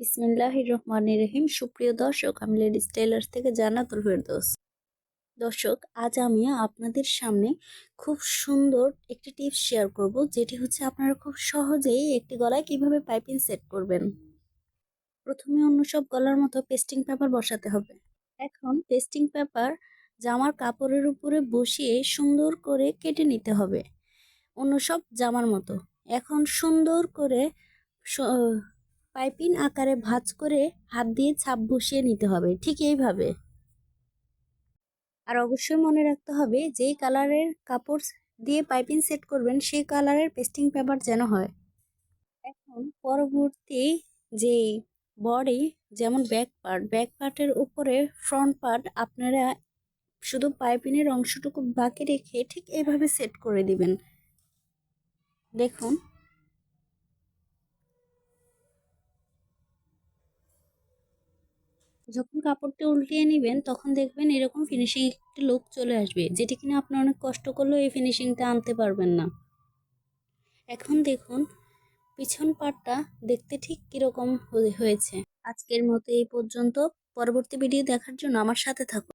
বিসমিল্লাহির রহমানির রহিম। সুপ্রিয় দর্শক, আমি লেডিস টেলার্স থেকে জান্নাতুল ফেরদৌস। দর্শক, আজ আমি আপনাদের সামনে খুব সুন্দর একটি টিপস শেয়ার করব, যেটি হচ্ছে আপনারা খুব সহজেই একটি গলায় কীভাবে পাইপিং সেট করবেন। প্রথমে অন্য সব গলার মতো পেস্টিং পেপার বসাতে হবে। এখন পেস্টিং পেপার জামার কাপড়ের উপরে বসিয়ে সুন্দর করে কেটে নিতে হবে। অন্য সব জামার মতো। এখন সুন্দর করে স- পাইপিং আকারে ভাঁজ করে হাত দিয়ে ছাপ বসিয়ে নিতে হবে, ঠিক এইভাবে। আর অবশ্যই মনে রাখতে হবে, যেই কালারের কাপড় দিয়ে পাইপিং সেট করবেন, সেই কালারের পেস্টিং পেপার যেন হয়। এখন পরবর্তী যেই বডি, যেমন ব্যাক পার্ট, ব্যাক পার্টের উপরে ফ্রন্ট পার্ট আপনারা শুধু পাইপিংয়ের অংশটুকু বাকি রেখে ঠিক এইভাবে সেট করে দিবেন। দেখুন। যখন কাপড়টি উল্টিয়ে নেবেন, তখন দেখবেন এরকম ফিনিশিং একটি লুক চলে আসবে, যেটি কিনা আপনি অনেক কষ্ট করলেও এই ফিনিশিংটা আনতে পারবেন না। এখন দেখুন, পিছন পাটটা দেখতে ঠিক কীরকম হয়ে- হয়েছে। আজকের মতো এই পর্যন্ত। পরবর্তী ভিডিও দেখার জন্য আমার সাথে থাকুন।